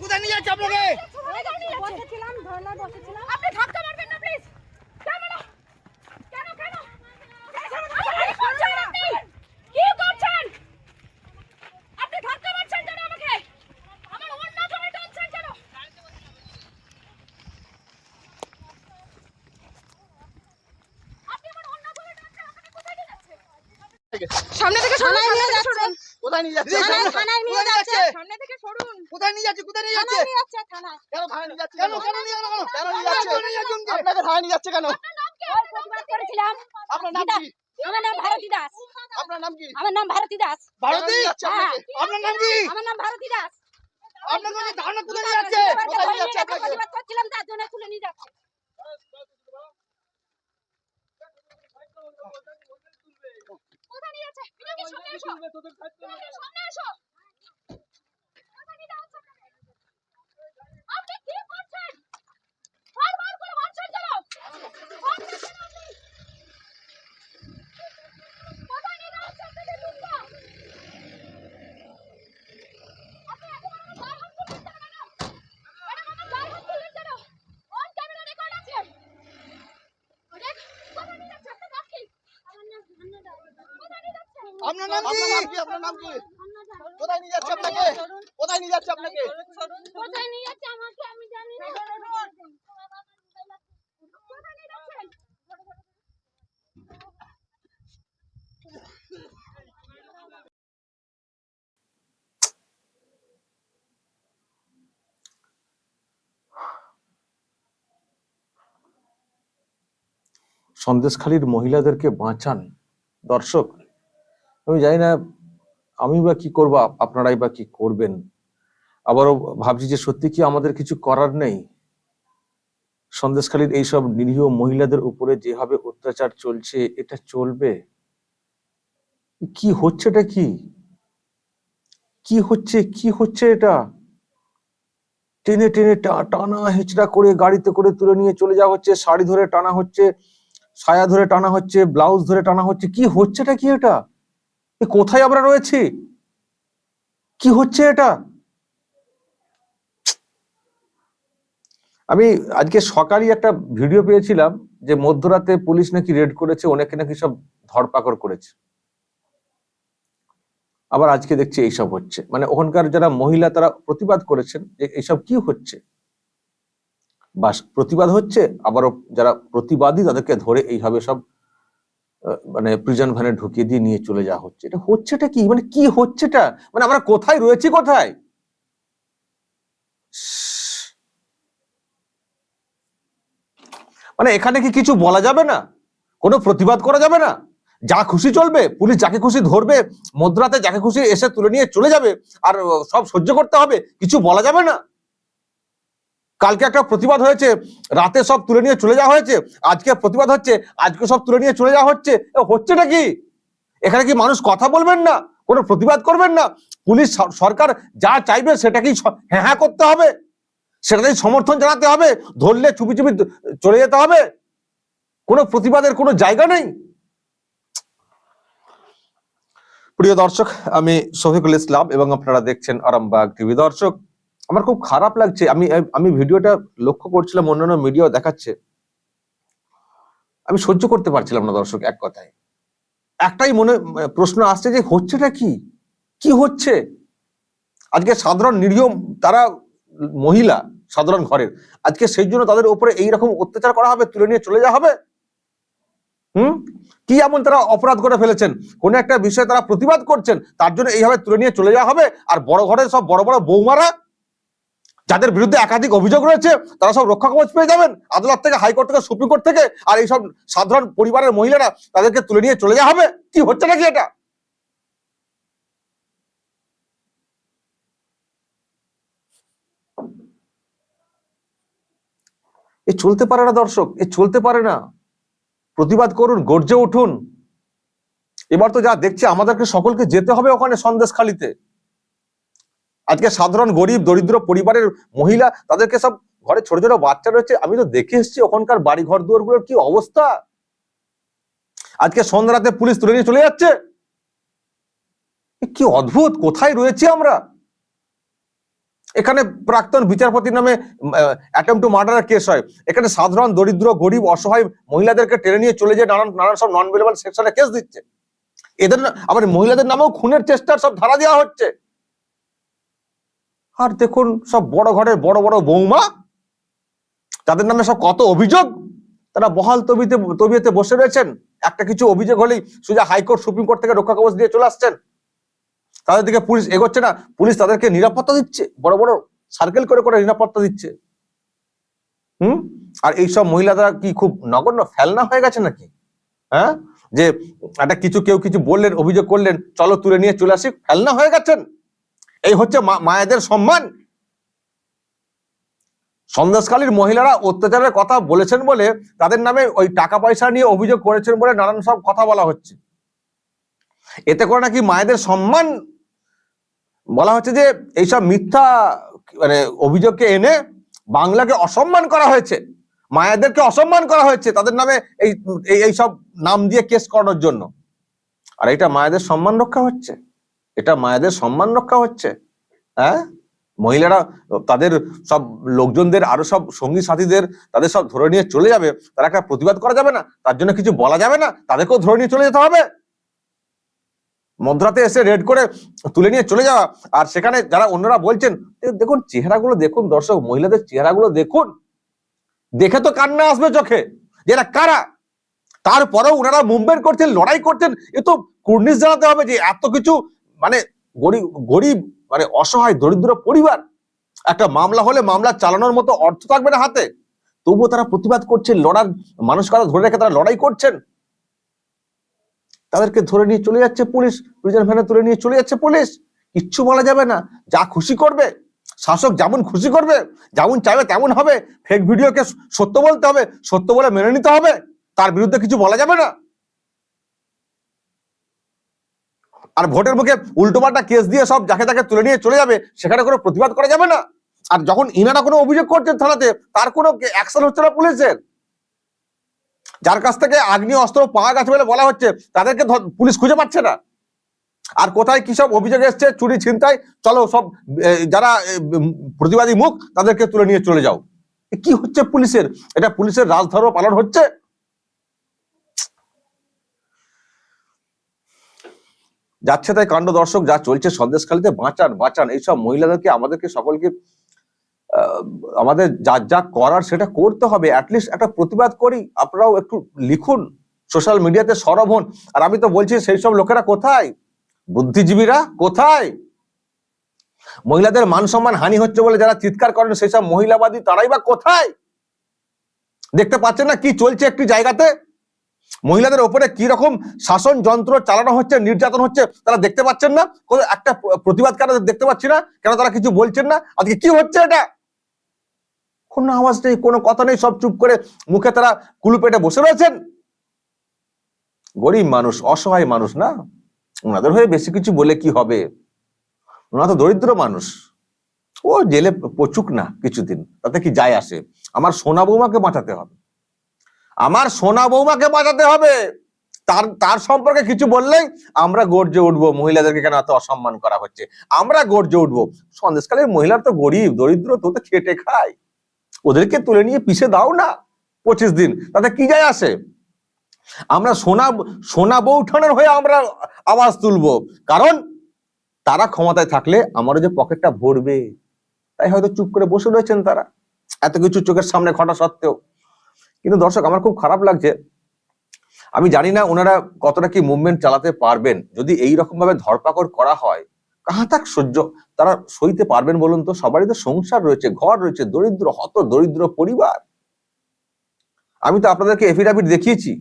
কোথায় নিয়ে যাচ্ছে আপনাকে? বসেছিলাম ধরলা বসেছিলাম। সামনে থেকে সরুন থানায় নিয়ে সামনে থেকে যাচ্ছে। সরুন। কোথায় নিয়ে যাচ্ছে থানায় নিয়ে যাচ্ছে সামনে থেকে সরুন। কোথায় নিয়ে যাচ্ছে কোথায় নিয়ে যাচ্ছে থানায় নিয়ে যাচ্ছে থানায়। কেন থানায় নিয়ে যাচ্ছে কেন কেন? নিয়ে গেল কেন নিয়ে যাচ্ছে আপনাকে থানায় নিয়ে যাচ্ছে কেন? প্রতিবাদ করেছিলাম। আপনার নাম কি? আমার নাম ভারতী দাস। আপনার নাম কি? আমার নাম ভারতী দাস। ভারতী? আপনাকে আপনার নাম কি? আমার নাম ভারতী দাস। আপনাকে ওই ধারণা কোথায় নিয়ে যাচ্ছে? কোথায় নিয়ে যাচ্ছে আপনাকে প্রতিবাদ করছিলাম তার জন্য তুলে নিয়ে যাচ্ছে কোথায় নিয়ে যাচ্ছে বিনাকে সামনে এসো বিনাকে সামনে এসো কোথায় নিয়ে যাচ্ছে আপনি কি করছেন বারবার করে মারছেন কেন মারছেন কেন আপনি? কোথায় নিয়ে যাচ্ছে আপনাকে দুঃখ আপনি এখন আমার গায়ে হাত তুলছেন কেন ম্যাডাম ম্যাডাম আমার গায়ে হাত তুলছেন কেন অন ক্যামেরা রেকর্ড আছে দেখ কোথায় নিয়ে যাচ্ছে আপনার নাম কি আমার নাম ধন্য দাস কোথায় নিয়ে যাচ্ছে আপনার নাম কি? আপনার নাম কি? কোথায় নিয়ে যাচ্ছে আপনাকে? কোথায় নিয়ে যাচ্ছে আপনাকে? কোথায় নিয়ে যাচ্ছে আমাকে আমি জানি না। কোথায় নিয়ে যাচ্ছেন সন্দেশখালীর মহিলাদেরকে বাঁচান দর্শক আমি জানি না, আমি বা কি করব আপনারাই বা কি করবেন। আবারও ভাবছি যে সত্যি কি আমাদের কিছু করার নেই? সন্দেশখালীর এইসব নিরীহ মহিলাদের উপরে যেভাবে অত্যাচার চলছে, এটা চলবে? কি হচ্ছে এটা কি? কি হচ্ছে কি হচ্ছে এটা? টেনে টেনে টানা হেঁচড়া করে গাড়িতে করে তুলে নিয়ে চলে যাওয়া হচ্ছে, শাড়ি ধরে টানা হচ্ছে সায়া ধরে টানা হচ্ছে, ব্লাউজ ধরে টানা হচ্ছে, কি হচ্ছেটা কি এটা? কোথায় আমরা রয়েছি? কি হচ্ছে এটা? আমি আজকে সকালই একটা ভিডিও পেয়েছিলাম যে মধ্যরাতে পুলিশ নাকি রেড করেছে, অনেকে নাকি সব ধরপাকড় করেছে। আবার আজকে দেখছি এইসব হচ্ছে। মানে ওখানকার যারা মহিলা তারা প্রতিবাদ করেছেন যে এইসব কি হচ্ছে? বাস প্রতিবাদ হচ্ছে, আবারও যারা প্রতিবাদী তাদেরকে ধরে এইভাবে সব মানে প্রিজন ভ্যানে ঢুকিয়ে দিয়ে নিয়ে চলে যাওয়া হচ্ছে। এটা হচ্ছেটা কি? মানে কি হচ্ছেটা? মানে আমরা কোথায় রয়েছি কোথায়? মানে এখানে কি কিছু বলা যাবে না? কোনো প্রতিবাদ করা যাবে না? যা খুশি চলবে, পুলিশ যাকে খুশি ধরবে মধ্যরাতে যাকে খুশি এসে তুলে নিয়ে চলে যাবে, আর সব সহ্য করতে হবে, কিছু বলা যাবে না? কালকে একটা প্রতিবাদ হয়েছে, রাতে সব তুলে নিয়ে চলে যাওয়া হয়েছে, আজকে প্রতিবাদ হচ্ছে, আজকে সব তুলে নিয়ে চলে যাওয়া হচ্ছে হচ্ছেটা কি? এখানে কি মানুষ কথা বলবেন না? কোনো প্রতিবাদ করবেন না? পুলিশ সরকার যা চাইবে সেটাকেই হ্যাঁ হ্যাঁ করতে হবে। সেটাতেই সমর্থন জানাতে হবে, ধরলে চুপি চুপি চলে যেতে হবে। কোনো প্রতিবাদের কোনো জায়গা নেই। প্রিয় দর্শক, আমি শফিকুল ইসলাম এবং আপনারা দেখছেন আরামবাগ টিভি দর্শক। আমার খুব খারাপ লাগছে। আমি আমি ভিডিওটা লক্ষ্য করছিলাম, অন্যান্য মিডিয়াও দেখাচ্ছে। আমি সহ্য করতে পারছিলাম না দর্শক, এক কথায়। একটাই মনে, প্রশ্ন আসছে যে, হচ্ছেটা কি? কি হচ্ছে? আজকে সাধারণ নিরীহ তারা মহিলা, সাধারণ ঘরের, আজকে সেই জন্য তাদের উপরে এইরকম অত্যাচার করা হবে, তুলে নিয়ে চলে যাওয়া হবে? হুম? কি এমন তারা অপরাধ করে ফেলেছেন? কোন একটা বিষয়ে তারা প্রতিবাদ করছেন, তার জন্য এইভাবে তুলে নিয়ে চলে যাওয়া হবে? আর বড় ঘরের সব বড় বড় বৌমারা যাদের বিরুদ্ধে একাধিক অভিযোগ রয়েছে, তারা সব রক্ষা কবচ পেয়ে যাবেন। আদালত থেকে, হাইকোর্ট থেকে, সুপ্রিম কোর্ট থেকে, আর এইসব সাধারণ পরিবারের মহিলারা তাদেরকে তুলে নিয়ে চলে যাওয়া হবে। কি হচ্ছে নাকি এটা? এ চলতে পারে না দর্শক, এ চলতে পারে না। প্রতিবাদ করুন, গর্জে উঠুন। এবার তো যা দেখছি, আমাদেরকে সকলকে যেতে হবে ওখানে সন্দেশখালিতে। আজকে সাধারণ গরিব, দরিদ্র পরিবারের মহিলা, তাদেরকে সব ঘরে ছোট ছোট বাচ্চা রয়েছে, আমি তো দেখে এসেছি ওখানকার বাড়ি ঘর দুয়ারগুলোর কি অবস্থা। আজকে সন্ধ্যা রাতে পুলিশ তুলে নিয়ে চলে যাচ্ছে। কি অদ্ভুত, কোথায় রয়েছি আমরা? এখানে প্রাক্তন বিচারপতির নামে অ্যাটেম্প টু মার্ডারের কেস হয়। এখানে সাধারণ, দরিদ্র, গরিব, অসহায় মহিলাদেরকে টেনে নিয়ে চলে যায় নানান নানান সব নন বেলেবল সেকশনে কেস দিচ্ছে। এদের আবার মহিলাদের নামেও খুনের চেষ্টার সব ধারা দেওয়া হচ্ছে। আর দেখুন সব বড় ঘরের বড় বড় বৌমা, তাদের নামে সব কত অভিযোগ, তারা বহাল তবিতে, তবিয়তে বসে রয়েছেন। একটা কিছু অভিযোগ হলেই সোজা হাইকোর্ট, সুপ্রিম কোর্ট থেকে রক্ষা কবচ দিয়ে চলে আসছেন। তাদের দিকে পুলিশ এগোচ্ছে না, পুলিশ তাদেরকে নিরাপত্তা দিচ্ছে, বড় বড় সার্কেল করে করে নিরাপত্তা দিচ্ছে। হুম? আর এইসব মহিলারা কি খুব নগণ্য, ফেলনা হয়ে গেছে নাকি? হ্যাঁ? যে একটা কিছু কেউ কিছু বললেন, অভিযোগ করলেন, চলো তুলে নিয়ে চলে আসি, ফেলনা হয়ে গেছেন। এই হচ্ছে মায়েদের সম্মান। সন্দেশকালীর মহিলারা অত্যাচারের কথা বলেছেন বলে তাদের নামে ওই টাকা পয়সা নিয়ে অভিযোগ করেছেন বলে নানান সব কথা বলা হচ্ছে। এতে করে নাকি মায়েদের সম্মান বলা হচ্ছে যে এইসব মিথ্যা মানে অভিযোগকে এনে বাংলাকে অসম্মান করা হয়েছে। মায়েদেরকে অসম্মান করা হয়েছে তাদের নামে এই, এই- এই সব নাম দিয়ে কেস করানোর জন্য। আর এটা মায়েদের সম্মান রক্ষা হচ্ছে। এটা মায়েদের সম্মান রক্ষা হচ্ছে। হ্যাঁ? মহিলারা, তাদের সব লোকজনদের, আরও সব সঙ্গী সাথীদের, তাদের সব ধরে নিয়ে চলে যাবে। তারা একটা প্রতিবাদ করা যাবে না। তার জন্য কিছু বলা যাবে না। তাদেরকেও ধরে নিয়ে চলে যেতে হবে। মধ্যরাতে এসে রেড করে তুলে নিয়ে চলে যাওয়া। আর সেখানে যারা অন্যরা বলছেন দেখুন চেহারাগুলো দেখুন দর্শক, মহিলাদের চেহারাগুলো দেখুন। দেখে তো কান্না আসবে চোখে। যে এরা কারা? তারপরেও ওনারা মুভমেন্ট করছেন, লড়াই করছেন, এ তো কুর্নিশ জানাতে হবে যে এত কিছু মানে গরিব গরিব মানে অসহায়, দরিদ্র পরিবার, একটা মামলা হলে মামলা চালানোর মতো অর্থ থাকবে না হাতে। তবুও তারা প্রতিবাদ করছেন লড়ার, মানুষ কথা ধরে রেখে তারা লড়াই করছেন? তাদেরকে ধরে নিয়ে চলে যাচ্ছে পুলিশ প্রিজন ভ্যানে তুলে নিয়ে চলে যাচ্ছে পুলিশ। কিচ্ছু বলা যাবে না। যা খুশি করবে, শাসক যেমন খুশি করবে, যেমন চাইবে তেমন হবে। ফেক ভিডিওকে সত্য বলতে হবে, সত্য বলে মেনে নিতে হবে। তার বিরুদ্ধে কিছু বলা যাবে না। আর ভোটের মুখে উল্টোপাল্টা কেস দিয়ে সব যাকে তাকে তুলে নিয়ে চলে যাবে, সেখানে কোনো প্রতিবাদ করা যাবে না। আর যখন ইনারা কোনো অভিযোগ করছেন থানাতে, তার কোনো অ্যাকশন হচ্ছে না পুলিশের। যার কাছ থেকে আগ্নেয় অস্ত্র পাওয়া গেছে বলে বলা হচ্ছে, তাদেরকে পুলিশ খুঁজে পাচ্ছে না। আর কোথায় কি সব অভিযোগ এসছে, চুরি ছিনতাই, চলো সব যারা প্রতিবাদী মুখ, তাদেরকে তুলে নিয়ে চলে যাও। কি হচ্ছে পুলিশের? এটা পুলিশের রাজধর্ম পালন হচ্ছে? যাচ্ছে তাই কাণ্ড দর্শক, যা চলছে সন্দেশখালীতে বাঁচান বাঁচান। এইসব মহিলাদেরকে, আমাদেরকে সকলকে আমাদের যা যা করার সেটা করতে হবে। অ্যাটলিস্ট একটা প্রতিবাদ করি। আপনারাও একটু লিখুন। সোশ্যাল মিডিয়াতে সরব হন। আর আমি তো বলছি, সেই সব লোকেরা কোথায়? বুদ্ধিজীবীরা কোথায়? মহিলাদের মান সম্মান হানি হচ্ছে বলে যারা চিৎকার করেন, সেই সব মহিলাবাদী তারাই বা কোথায়? দেখতে পাচ্ছেন না কি চলছে একটি জায়গাতে? মহিলাদের ওপরে কি রকম শাসন যন্ত্র চালানো হচ্ছে, নির্যাতন হচ্ছে, তারা দেখতে পাচ্ছেন না? কোনো একটা প্রতিবাদ কেন দেখতে পাচ্ছি না? কেন তারা কিছু বলছেন না? আজকে কি হচ্ছে এটা? কোনো আওয়াজ নেই, কোনো কথা নেই, সব চুপ করে মুখে তারা কুলু পেটে বসে রয়েছেন। গরিব মানুষ, অসহায় মানুষ না? ওনাদের হয়ে বেশি কিছু বলে কি হবে? ওনারা তো দরিদ্র মানুষ। ও জেলে পচুক না কিছুদিন, তাতে কি যায় আসে? আমার সোনা বৌমাকে বাঁচাতে হবে। আমার সোনা বৌমাকে বাঁচাতে হবে। তার তার সম্পর্কে কিছু বললেই আমরা গর্জে উঠবো। মহিলাদেরকে কেন এত অসম্মান করা হচ্ছে? আমরা গর্জে উঠবো। সন্দেশকালের মহিলার তো গরিব, দরিদ্র, তো তো খেটে খায়। ওদেরকে তুলে নিয়ে পিছে দাও না পঁচিশ দিন। তাতে কি যায় আসে? আমরা সোনা সোনা বউ বৌঠানের হয়ে আমরা আওয়াজ তুলবো। কারণ তারা ক্ষমতায় থাকলে আমারও যে পকেটটা ভরবে। তাই হয়তো চুপ করে বসে রয়েছেন তারা। এত কিছু চোখের সামনে ঘটা সত্ত্বেও। কিন্তু দর্শক, আমার খুব খারাপ লাগছে। আমি জানি না ওনারা কতটা কি মুভমেন্ট চালাতে পারবেন। যদি এই রকম ভাবে ধরপাকড় করা হয়, কাহা তাক সহ্য? তারা সইতে পারবেন বলুন তো? সবারই তো সংসার রয়েছে, ঘর রয়েছে, দরিদ্র, হত দরিদ্র পরিবার। আমি তো আপনাদেরকে এফিডাভিট দেখিয়েছি।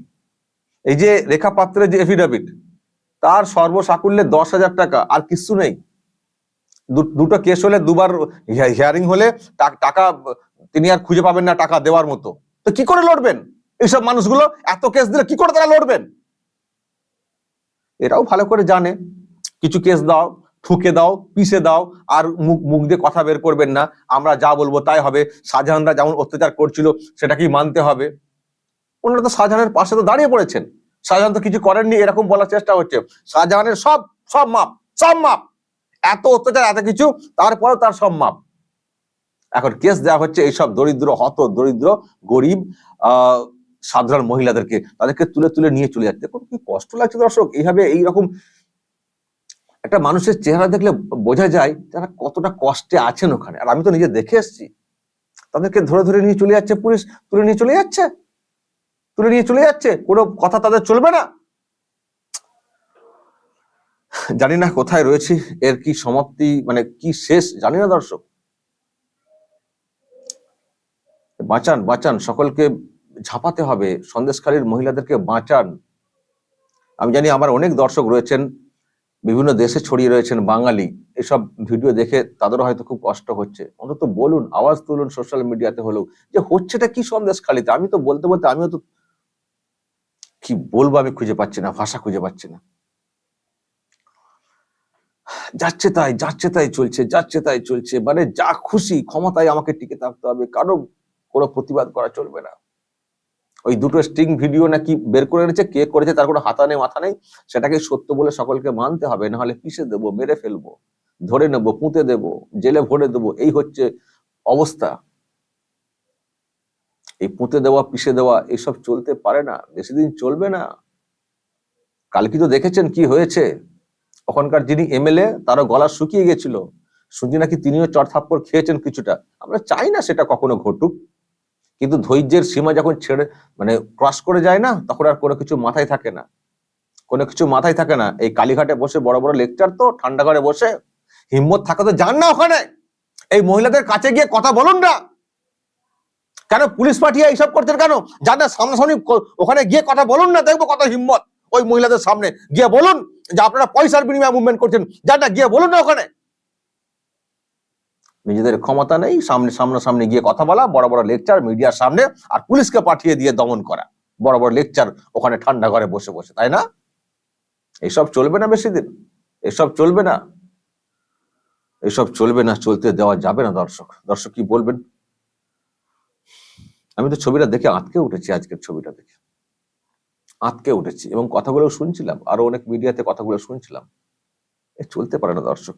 এই যে রেখা পাত্রের যে এফিডাভিট তার সর্বসাকুল্যে দশ হাজার টাকা, আর কিছু নেই। দুটো কেস হলে, দুবার হিয়ারিং হলে টাকা তিনি আর খুঁজে পাবেন না টাকা দেওয়ার মতো। তো কি করে লড়বেন? এইসব মানুষগুলো এত কেস দিলে কি করে তারা লড়বেন? এরাও ভালো করে জানে। কিছু কেস দাও, ঠুকে দাও, পিষে দাও, আর মুখ মুখ দিয়ে কথা বের করবেন না। আমরা যা বলব তাই হবে। শাহজাহানরা যেমন অত্যাচার করছিল, সেটাকেই মানতে হবে। ওনারা তো শাহজাহানের পাশে তো দাঁড়িয়ে পড়েছেন। শাহজাহান তো কিছু করেননি, এরকম বলার চেষ্টা হচ্ছে। শাহজাহানের সব সব মাপ সব মাপ। এত অত্যাচার, এত কিছু, তারপরেও তার সব মাপ। এখন কেস দেওয়া হচ্ছে এইসব দরিদ্র, হত দরিদ্র, গরিব সাধারণ মহিলাদেরকে, তাদেরকে তুলে তুলে নিয়ে চলে যাচ্ছে। দেখুন কি কষ্ট লাগছে দর্শক, এইভাবে এইরকম একটা মানুষের চেহারা দেখলে বোঝা যায় তারা কতটা কষ্টে আছেন ওখানে। আর আমি তো নিজে দেখে এসেছি, তাদেরকে ধরে ধরে নিয়ে চলে যাচ্ছে পুলিশ, তুলে নিয়ে চলে যাচ্ছে, তুলে নিয়ে চলে যাচ্ছে, কোনো কথা তাদের চলবে না। জানি না কোথায় রয়েছি, এর কি সমাপ্তি মানে কি শেষ, জানি না দর্শক। বাঁচান বাঁচান, সকলকে ঝাঁপাতে হবে, সন্দেশখালীর মহিলাদেরকে বাঁচান। আমি জানি আমার অনেক দর্শক রয়েছেন, বিভিন্ন দেশে ছড়িয়ে রয়েছেন বাঙালি, এসব ভিডিও দেখে তাদেরও হয়তো খুব কষ্ট হচ্ছে। অন্তত বলুন, আওয়াজ তুলুন সোশ্যাল মিডিয়াতে হলেও, যে হচ্ছেটা কি সন্দেশখালীতে? আমি তো বলতে বলতে আমিও তো কি বলব আমি খুঁজে পাচ্ছি না, ভাষা খুঁজে পাচ্ছি না। যাচ্ছে তাই যাচ্ছে তাই চলছে, যাচ্ছে তাই চলছে মানে যা খুশি ক্ষমতায় আমাকে টিকে থাকতে হবে কারও কোনো প্রতিবাদ করা চলবে না। ওই দুটো স্ট্রিং ভিডিও নাকি বের করে এনেছে, কে করেছে তার কোনো হাতা নেই, মাথা নেই, সেটাকে সত্য বলে সকলকে মানতে হবে না হলে পিষে দেবো, মেরে ফেলব, ধরে নেব, পুঁতে দেবো, জেলে ভরে দেবো, এই হচ্ছে অবস্থা। এই পুঁতে দেওয়া, পিষে দেওয়া, এসব চলতে পারে না, বেশি দিন চলবে না। কালকে তো দেখেছেন কি হয়েছে? ওখানকার যিনি এমএলএ, তারও গলা শুকিয়ে গেছিল। শুনছি নাকি তিনিও চর থাপ্পড় খেয়েছেন কিছুটা। আমরা চাই না সেটা কখনো ঘটুক। কিন্তু ধৈর্যের সীমা যখন ছেড়ে মানে ক্রস করে যায় না, তখন আর কোনো কিছু মাথায় থাকে না। কোনো কিছু মাথায় থাকে না। এই কালীঘাটে বসে বড় বড় লেকচার তো, ঠান্ডা ঘরে বসে হিম্মত থাকে তো যান না ওখানে। এই মহিলাদের কাছে গিয়ে কথা বলুন না। কেন পুলিশ পাঠিয়ে এইসব করছেন কেন? যান না, সামনাসামনি ওখানে গিয়ে কথা বলুন না, দেখব কত হিম্মত। ওই মহিলাদের সামনে গিয়ে বলুন যে আপনারা পয়সার বিনিময়ে মুভমেন্ট করছেন। যান না, গিয়ে বলুন না ওখানে। নিজেদের ক্ষমতা নেই, সামনে সামনাসামনি গিয়ে কথা বলা, বড় বড় লেকচার মিডিয়ার সামনে আর পুলিশকে পাঠিয়ে দিয়ে দমন করা। বড় বড় লেকচার ওখানে ঠান্ডা ঘরে বসে বসে, তাই না? এসব চলবে না বেশি দিন, এসব চলবে না। এসব চলবে না, চলতে দেওয়া যাবে না দর্শক। দর্শক কি বলবেন? আমি তো ছবিটা দেখে আটকে উঠেছি, আজকের ছবিটা দেখে। আটকে উঠেছি এবং কথাগুলো শুনছিলাম, আরও অনেক মিডিয়াতে কথাগুলো শুনছিলাম। এ চলতে পারে না দর্শক।